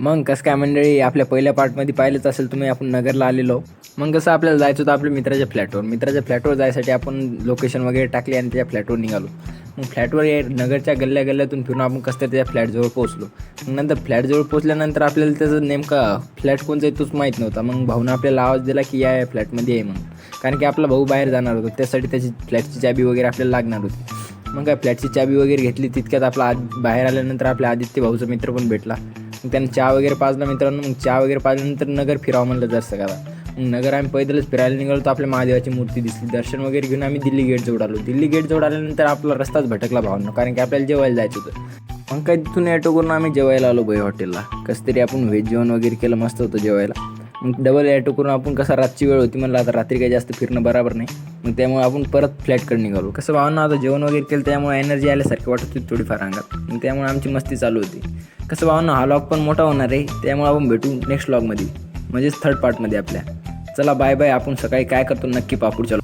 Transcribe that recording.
मग कसं काय मंडळी आपल्या पहिल्या पार्टमध्ये पाहिलंच असेल तुम्ही आपण नगरला आलेलो. मग कसं आपल्याला जायचं होतं आपल्या मित्राच्या फ्लॅटवर. मित्राच्या फ्लॅटवर जायसाठी आपण लोकेशन वगैरे टाकली आणि त्या फ्लॅटवर निघालो. मग फ्लॅटवर या नगरच्या गल्ल्या गल्ल्यातून फिरून आपण कसं तर त्या फ्लॅटजवळ पोहोचलो. मग नंतर फ्लॅटजवळ पोहोचल्यानंतर आपल्याला त्याचं नेमका फ्लॅट कोणचा आहे तोच माहीत नव्हता. मग भाऊनं आपल्याला आवाज दिला की या या फ्लॅटमध्ये आहे म्हणून. कारण की आपला भाऊ बाहेर जाणार होता. त्यासाठी त्याची फ्लॅटची चाबी वगैरे आपल्याला लागणार होती. मग काय फ्लॅटची चाबी वगैरे घेतली तितक्यात आपला आद बाहेर आल्यानंतर आपल्या आदित्य भाऊचा मित्र पण भेटला. मग त्यांना चहा वगैरे पाजला मित्रांनो मग चहा वगैरे पाजल्यानंतर नगर फिरावं म्हणलं जसं करा मग नगर आम्ही पैदलच फिरायला निघालो तर आपल्या महादेवाची मूर्ती दिसली. दर्शन वगैरे घेऊन आम्ही दिल्ली गेट जवळ आलो. दिल्ली गेट जवळ आल्यानंतर आपला रस्ताच भटकला भावना कारण की आपल्याला जेवायला जायचं होतं. मग काय तिथून ॲटो करून आम्ही जेवायला आलो भई हॉटेलला. कसं तरी आपण व्हेज जेवण वगैरे केलं मस्त होतं जेवायला. मग डबल ॲटो करून आपण कसा रातची वेळ होती म्हणलं आता रात्री काही जास्त फिरणं बरोबर नाही. मग त्यामुळे आपण परत फ्लॅटकडे निघालो. कसं भावना आता जेवण वगैरे केलं त्यामुळे एनर्जी आल्यासारखी वाटत होती थोडीफार अंगात. मग त्यामुळे आमची मस्ती चालू होती. कसं भावना हा लॉग पण मोठा होणार आहे त्यामुळे आपण भेटू नेक्स्ट लॉगमध्ये म्हणजेच थर्ड पार्टमध्ये आपल्या. चला बाय बाय आपण सकाळी काय करतो नक्की पापूडच्या